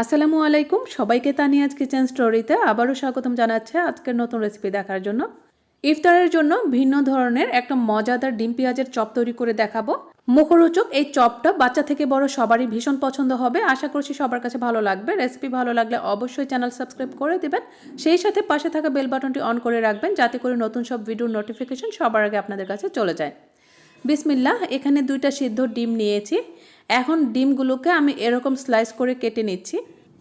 আসসালামু আলাইকুম, সবাইকে তানিয়াজ কিচেন স্টোরিতে আবারও স্বাগতম জানাচ্ছে আজকের নতুন রেসিপি দেখার জন্য। ইফতারের জন্য ভিন্ন ধরনের একটা মজাদার ডিম পেঁয়াজের চপ তৈরি করে দেখাবো। মুখরোচক এই চপটা বাচ্চা থেকে বড় সবারই ভীষণ পছন্দ হবে। আশা করছি সবার কাছে ভালো লাগবে। রেসিপি ভালো লাগলে অবশ্যই চ্যানেল সাবস্ক্রাইব করে দেবেন। সেই সাথে পাশে থাকা বেল বাটনটি অন করে রাখবেন, যাতে করে নতুন সব ভিডিওর নোটিফিকেশন সবার আগে আপনাদের কাছে চলে যায়। বিসমিল্লাহ, এখানে দুইটা সিদ্ধ ডিম নিয়েছি। এখন ডিমগুলোকে আমি এরকম স্লাইস করে কেটে নিচ্ছি।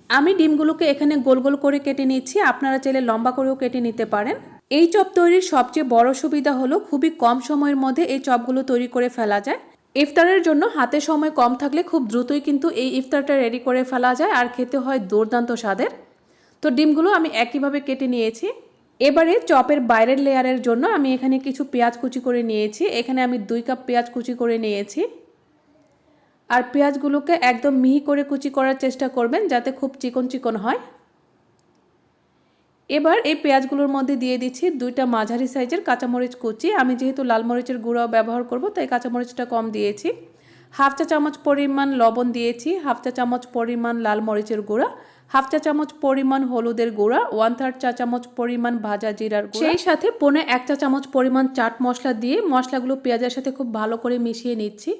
আমি ডিমগুলোকে এখানে গোল গোল করে কেটে নিচ্ছি, আপনারা চাইলে লম্বা করেও কেটে নিতে পারেন। এই চপ তৈরির সবচেয়ে বড় সুবিধা হলো খুবই কম সময়ের মধ্যে এই চপগুলো তৈরি করে ফেলা যায়। ইফতারের জন্য হাতে সময় কম থাকলে খুব দ্রুতই কিন্তু এই ইফতারটা রেডি করে ফেলা যায় আর খেতে হয় দুর্দান্ত স্বাদের। তো ডিমগুলো আমি একইভাবে কেটে নিয়েছি। এবারে চপের বাইরের লেয়ারের জন্য আমি এখানে কিছু পেঁয়াজ কুচি করে নিয়েছি। এখানে আমি দুই কাপ পেঁয়াজ কুচি করে নিয়েছি। আর পেঁয়াজগুলোকে একদম মিহি করে কুচি করার চেষ্টা করবেন যাতে খুব চিকন চিকন হয়। এবার এই পেঁয়াজগুলোর মধ্যে দিয়ে দিচ্ছি দুইটা মাঝারি সাইজের কাঁচামরিচ কুচি। আমি যেহেতু লাল মরিচের গুঁড়াও ব্যবহার করব, তাই কাঁচামরিচটা কম দিয়েছি। হাফ চা চামচ পরিমাণ লবণ দিয়েছি, হাফ চা চামচ পরিমাণ লাল মরিচের গুঁড়া। হাফ চা চামচ পরিমাণ হলুদের গুঁড়া ওয়ান থার্ড চা চামচ পরিমাণ ভাজা জিরার গুঁড়া। সেই সাথে পনে এক চা চামচ পরিমাণ চাট মশলা দিয়ে মশলাগুলো পেঁয়াজের সাথে খুব ভালো করে মিশিয়ে নিচ্ছি।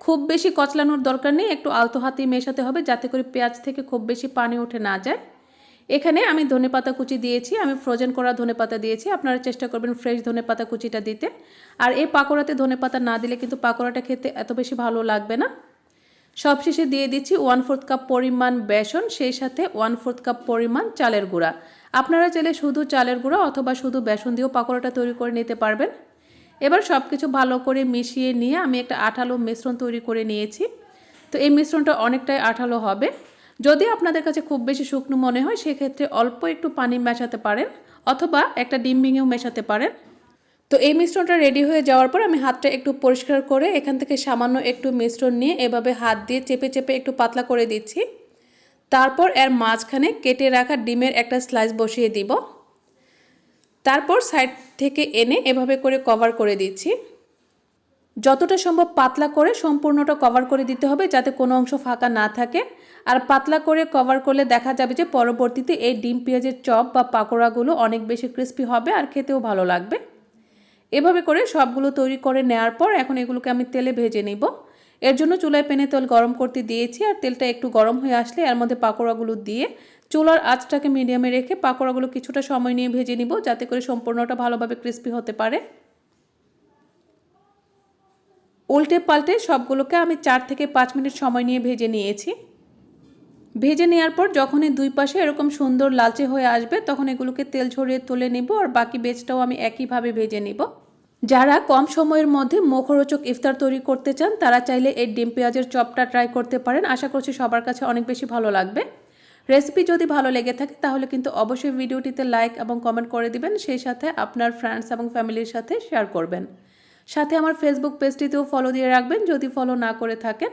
খুব বেশি কচলানোর দরকার নেই, একটু আলতো হাতেই মেশাতে হবে যাতে করে পেঁয়াজ থেকে খুব বেশি পানি উঠে না যায়। এখানে আমি ধনেপাতা কুচি দিয়েছি, আমি ফ্রোজেন করা ধনেপাতা দিয়েছি, আপনারা চেষ্টা করবেন ফ্রেশ ধনেপাতা কুচিটা দিতে। আর এই পাকোড়াতে ধনেপাতা না দিলে কিন্তু পাকোড়াটা খেতে এত বেশি ভালো লাগবে না। সবশেষে দিয়ে দিচ্ছি ওয়ান ফোর্থ কাপ পরিমাণ বেসন, সেই সাথে ওয়ান ফোর্থ কাপ পরিমাণ চালের গুঁড়া। আপনারা চাইলে শুধু চালের গুঁড়া অথবা শুধু বেসন দিয়েও পাকোড়াটা তৈরি করে নিতে পারবেন। এবার সব কিছু ভালো করে মিশিয়ে নিয়ে আমি একটা আঠালো মিশ্রণ তৈরি করে নিয়েছি। তো এই মিশ্রণটা অনেকটাই আঠালো হবে। যদি আপনাদের কাছে খুব বেশি শুকনো মনে হয়, সেক্ষেত্রে অল্প একটু পানি মেশাতে পারেন অথবা একটা ডিম ভেঙেও মেশাতে পারেন। তো এই মিশ্রণটা রেডি হয়ে যাওয়ার পর আমি হাতটা একটু পরিষ্কার করে এখান থেকে সামান্য একটু মিশ্রণ নিয়ে এভাবে হাত দিয়ে চেপে চেপে একটু পাতলা করে দিচ্ছি। তারপর এর মাঝখানে কেটে রাখা ডিমের একটা স্লাইস বসিয়ে দিব। তারপর সাইড থেকে এনে এভাবে করে কভার করে দিচ্ছি। যতটা সম্ভব পাতলা করে সম্পূর্ণটা কভার করে দিতে হবে যাতে কোনো অংশ ফাঁকা না থাকে। আর পাতলা করে কভার করলে দেখা যাবে যে পরবর্তীতে এই ডিম পেঁয়াজের চপ বা পাকোড়াগুলো অনেক বেশি ক্রিস্পি হবে আর খেতেও ভালো লাগবে। এভাবে করে সবগুলো তৈরি করে নেওয়ার পর এখন এগুলোকে আমি তেলে ভেজে নিব। এর জন্য চুলায় পেনে তেল গরম করতে দিয়েছি আর তেলটা একটু গরম হয়ে আসলে এর মধ্যে পাকোড়াগুলো দিয়ে চুলার আঁচটাকে মিডিয়ামে রেখে পাকোড়াগুলো কিছুটা সময় নিয়ে ভেজে নিব যাতে করে সম্পূর্ণটা ভালোভাবে ক্রিস্পি হতে পারে। উল্টে পাল্টে সবগুলোকে আমি চার থেকে পাঁচ মিনিট সময় নিয়ে ভেজে নিয়েছি। ভেজে নেওয়ার পর যখনই দুই পাশে এরকম সুন্দর লালচে হয়ে আসবে, তখন এগুলোকে তেল ঝরিয়ে তুলে নিব আর বাকি বেজটাও আমি একইভাবে ভেজে নিব। যারা কম সময়ের মধ্যে মুখরোচক ইফতার তৈরি করতে চান, তারা চাইলে এই ডিম পেঁয়াজের চপটা ট্রাই করতে পারেন। আশা করছি সবার কাছে অনেক বেশি ভালো লাগবে। রেসিপি যদি ভালো লেগে থাকে, তাহলে কিন্তু অবশ্যই ভিডিওটিতে লাইক এবং কমেন্ট করে দিবেন। সেই সাথে আপনার ফ্রেন্ডস এবং ফ্যামিলির সাথে শেয়ার করবেন। সাথে আমার ফেসবুক পেজটিতেও ফলো দিয়ে রাখবেন। যদি ফলো না করে থাকেন